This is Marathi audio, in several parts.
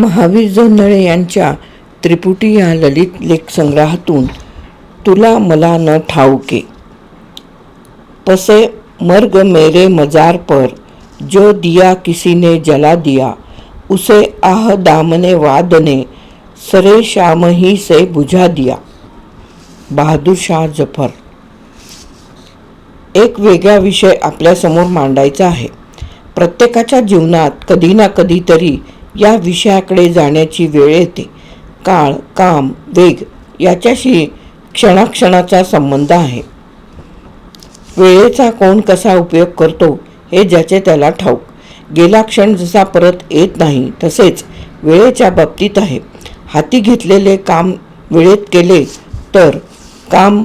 महावीर जन्नळे यांच्या त्रिपुटी या ललित लेख संग्रहातून तुला मला न ठाऊके. पसे मर्ग मेरे मजार पर जो दिया किसी ने जला दिया उसे आह दामने वादने सरे श्याम ही से बुझा दिया. बहादूर शाह जफर. एक वेगळा विषय आपल्यासमोर मांडायचा आहे. प्रत्येकाच्या जीवनात कधी ना कधीतरी या विषयाकडे जाण्याची वेळ येते. काळ काम वेग याच्याशी क्षणाक्षणाचा संबंध आहे. वेळेचा कोण कसा उपयोग करतो हे ज्याचे त्याला ठाऊक. गेला क्षण जसा परत येत नाही तसेच वेळेच्या बाबतीत आहे. हाती घेतलेले काम वेळेत केले तर काम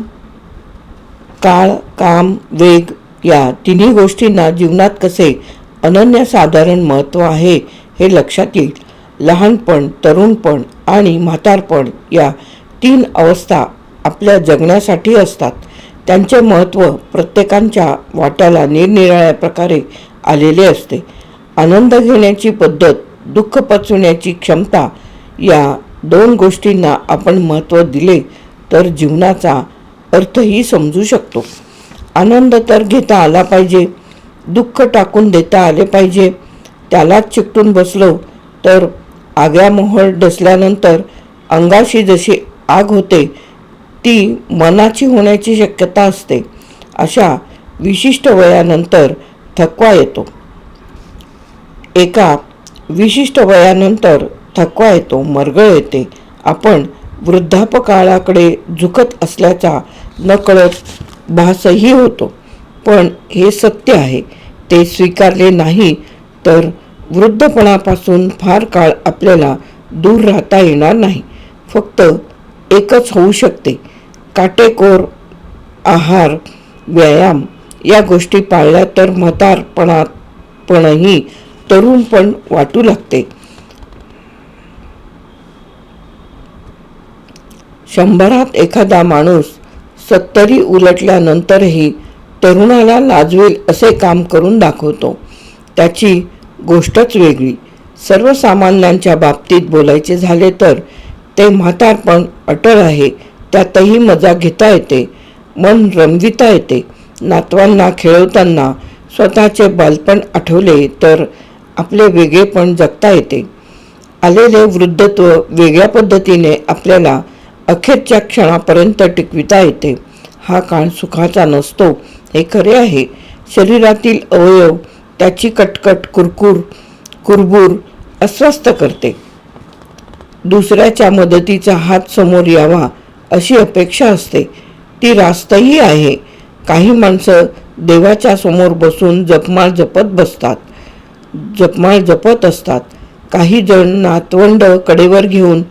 काळ काम वेग या तिन्ही गोष्टींना जीवनात कसे अनन्यसाधारण महत्त्व आहे हे लक्षात येईल. लहानपण तरुणपण आणि म्हातारपण या तीन अवस्था आपल्या जगण्यासाठी असतात. त्यांचे महत्त्व प्रत्येकांच्या वाट्याला निरनिराळ्या प्रकारे आलेले असते. आनंद घेण्याची पद्धत दुःख पचवण्याची क्षमता या दोन गोष्टींना आपण महत्त्व दिले तर जीवनाचा अर्थही समजू शकतो. आनंद तर घेता आला पाहिजे दुःख टाकून देता आले पाहिजे त्यालाच चिकटून बसलो तर आग्या मोहळ डसल्यानंतर अंगाशी जशी आग होते ती मनाची होण्याची शक्यता असते. अशा विशिष्ट वयानंतर थकवा येतो. एका विशिष्ट वयानंतर थकवा येतो मरगळ येते. आपण वृद्धापकाळाकडे झुकत असल्याचा नकळत भासही होतो. पण हे सत्य आहे ते स्वीकारले नाही तर वृद्धपणापासून फार काळ आपल्याला दूर राहता येणार नाही. फक्त एकच होऊ शकते. काटेकोर आहार व्यायाम या गोष्टी पाळल्या तर म्हातारपणात पणही तरुणपण वाटू लागते. शंभरात एखादा माणूस सत्तरी उलटल्यानंतरही तरुणाला लाजवेल असे काम करून दाखवतो. त्याची गोष्टच वेगळी. सर्वसामान्यांच्या बाबतीत बोलायचे झाले तर ते म्हातारपण अटळ आहे त्यातही मजा घेता येते मन रमविता येते. नातवांना खेळवताना स्वतःचे बालपण आठवले तर आपले वेगळेपण जगता येते. आलेले वृद्धत्व वेगळ्या पद्धतीने आपल्याला अखेरच्या क्षणापर्यंत टिकविता येते. हा काळ सुखाचा नसतो हे खरे आहे. शरीरातील अवयव त्याची कटकट कुरकुर कुरबूर अस्वस्थ करते. दुसऱ्याच्या मदतीचा हात समोर यावा अशी अपेक्षा असते. ती रास्तही आहे. काही माणसं देवाच्या समोर बसून जपमाळ जपत बसतात. जपमाळ जपत असतात. काही जण नातवंड कडेवर घेऊन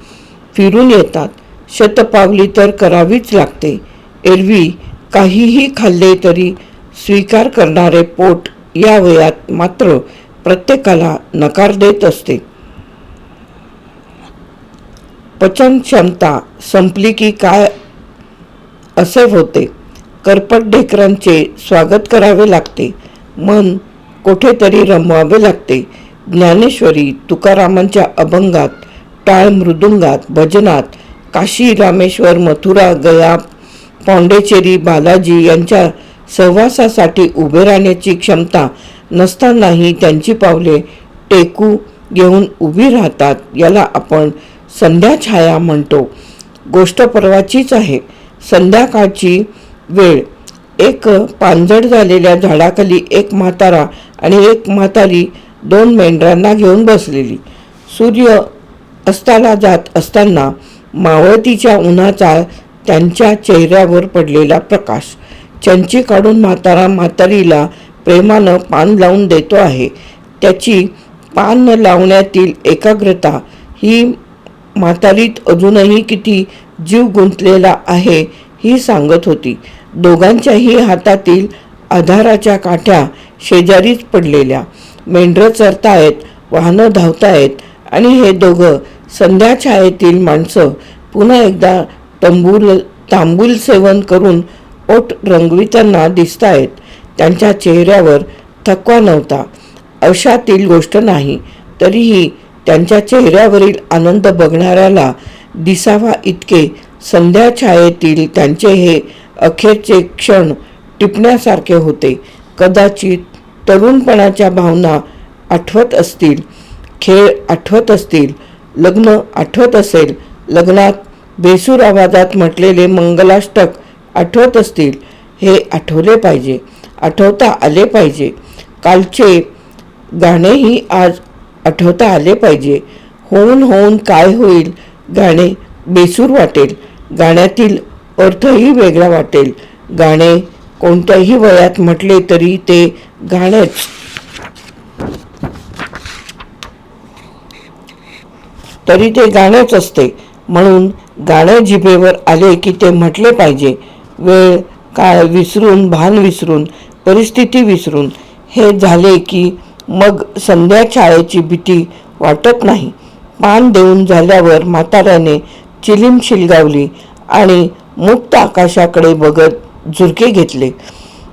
फिरून येतात. शतपावली तर करावीच लागते. एरवी काहीही खाल्ले तरी स्वीकार करणारे पोट या वयात मात्र प्रत्येकाला नकार देत असते. पचन क्षमता संपली की काय असे होते? करपट ढेकरांचे स्वागत करावे लागते. मन कोठेतरी रमवावे लागते. ज्ञानेश्वरी तुकारामांच्या अभंगात टाळ मृदुंगात भजनात काशी रामेश्वर मथुरा गया पॉंडेचेरी बालाजी यांच्या सहवासासाठी उभे राहण्याची क्षमता नसतानाही त्यांची पावले टेकू घेऊन उभी राहतात याला आपण संध्याछाया म्हणतो. गोष्ट परवाचीच आहे. संध्याकाळची वेळ. एक पांजड झालेल्या झाडाखाली एक म्हातारा आणि एक म्हातारी दोन मेंढरांना घेऊन बसलेली. सूर्य अस्ताला जात असताना मावळतीच्या उन्हाचा त्यांच्या चेहऱ्यावर पडलेला प्रकाश. चंची काढून म्हातारा म्हातारीला प्रेमानं पान लावून देतो आहे. त्याची पान लावण्यातील एकाग्रता ही म्हातारीत अजूनही किती जीव गुंतलेला आहे ही सांगत होती. दोघांच्याही हातातील आधाराच्या काठ्या शेजारीच पडलेल्या. मेंढरं चरतायत वाहनं धावतायत आणि हे दोघं संध्याछायेतील माणसं पुन्हा एकदा तंबूल तांबूल सेवन करून ओठ रंगविताना दिसतायत. त्यांच्या चेहऱ्यावर थकवा नव्हता. अशातील गोष्ट नाही तरीही त्यांच्या चेहऱ्यावरील आनंद बघणाऱ्याला दिसावा इतके संध्याछायेतील त्यांचे हे अखेरचे क्षण टिपण्यासारखे होते. कदाचित तरुणपणाच्या भावना आठवत असतील खेळ आठवत असतील लग्न आठवत असेल लग्नात बेसूर आवाजात म्हटलेले मंगलाष्टक आठवत असतील हे आठवले पाहिजे. आठवता आले पाहिजे. कालचे गाणेही आज आठवता आले पाहिजे. होऊन होऊन काय होईल गाणे बेसूर वाटेल. गाण्यातील अर्थही वेगळा वाटेल. गाणे कोणत्याही वयात म्हटले तरी ते गाणेच. तरी ते गाणेच असते. म्हणून गाणे जिभेवर आले की ते म्हटले पाहिजे. वेळ काळ विसरून भान विसरून परिस्थिती विसरून हे झाले की मग संध्या भीती वाटत नाही. पान देऊन झाल्यावर म्हाताऱ्याने चिलीम शिलगावली आणि मुक्त आकाशाकडे बघत झुरके घेतले.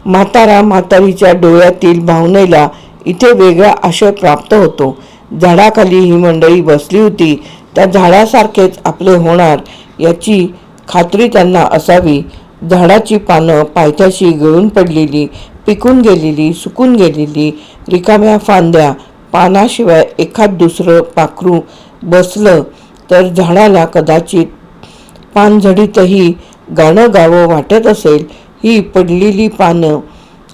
म्हातारा म्हातारीच्या डोळ्यातील भावनेला इथे वेगळा आशय प्राप्त होतो. झाडाखाली ही मंडळी बसली होती. त्या झाडासारखेच आपले होणार याची खात्री त्यांना असावी. झाडाची पानं पायथ्याशी गळून पडलेली पिकून गेलेली सुकून गेलेली रिकाम्या फांद्या पानाशिवाय एखाद दुसरं पाखरू बसलं तर झाडाला कदाचित पानझडीतही गाणं गावं वाटत असेल. ही पडलेली पानं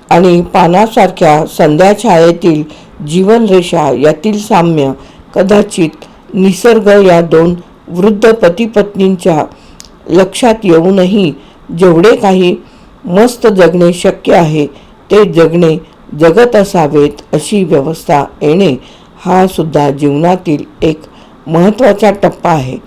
आणि पानासारख्या संध्याछायेतील जीवनरेषा यातील साम्य कदाचित निसर्ग या दोन वृद्ध पतीपत्नींच्या लक्षात येऊनही जेवढे काही मस्त जगणे शक्य आहे ते जगणे जगत असावेत अशी व्यवस्था येणे हा सुद्धा जीवनातील एक महत्त्वाचा टप्पा आहे.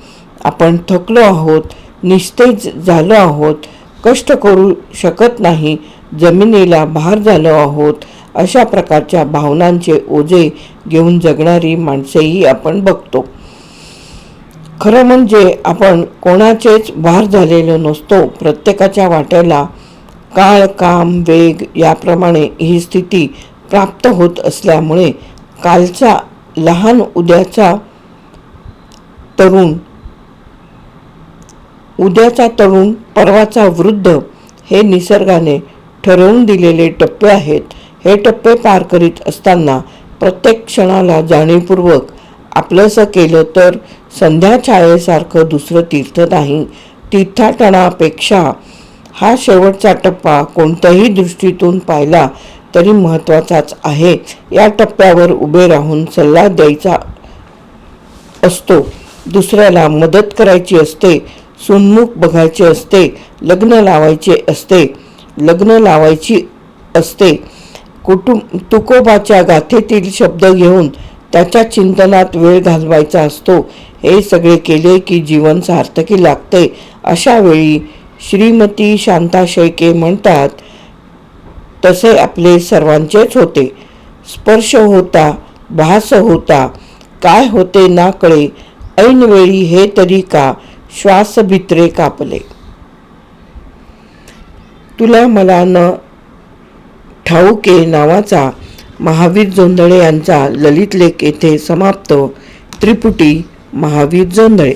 आपण थकलो आहोत निस्तेज झालो आहोत कष्ट करू शकत नाही जमिनीला भार झालो आहोत अशा प्रकारच्या भावनांचे ओझे घेऊन जगणारी माणसेही आपण बघतो. खरं म्हणजे आपण कोणाचेच भार झालेलो नसतो प्रत्येकाच्या वाट्याला काळ काम वेग याप्रमाणे ही स्थिती प्राप्त होत असल्यामुळे कालचा लहान उद्याचा तरुण उद्याचा तरुण परवाचा वृद्ध हे निसर्गाने ठरवून दिलेले टप्पे आहेत. हे टप्पे पार करीत असताना प्रत्येक क्षणाला जाणीवपूर्वक आपलंसं केलं तर संध्याछाळेसारखं दुसरं तीर्थ नाही. तीर्थाटनापेक्षा हा शेवटचा टप्पा कोणत्याही दृष्टीतून पाहिला तरी महत्त्वाचाच आहे. या टप्प्यावर उभे राहून सल्ला द्यायचा असतो. दुसऱ्याला मदत करायची असते सुन्मुख बघायचे असते लग्न लावायचे असते लग्न लावायची असते. कुटुंब तुकोबाच्या गाथेतील शब्द घेऊन त्याच्या चिंतनात वेळ घालवायचा असतो. हे सगळे केले की जीवन सार्थकी लागते. अशा वेळी श्रीमती शांता शेळके म्हणतात तसे आपले सर्वांचेच होते. स्पर्श होता भास होता. काय होते ना कळे. ऐनवेळी हे तरी का श्वास भित्रे कापले. तुला मला न ठाऊके नावाचा महावीर जोंधळे यांचा ललित लेख येथे समाप्त. त्रिपुटी महावीर जोंधळे.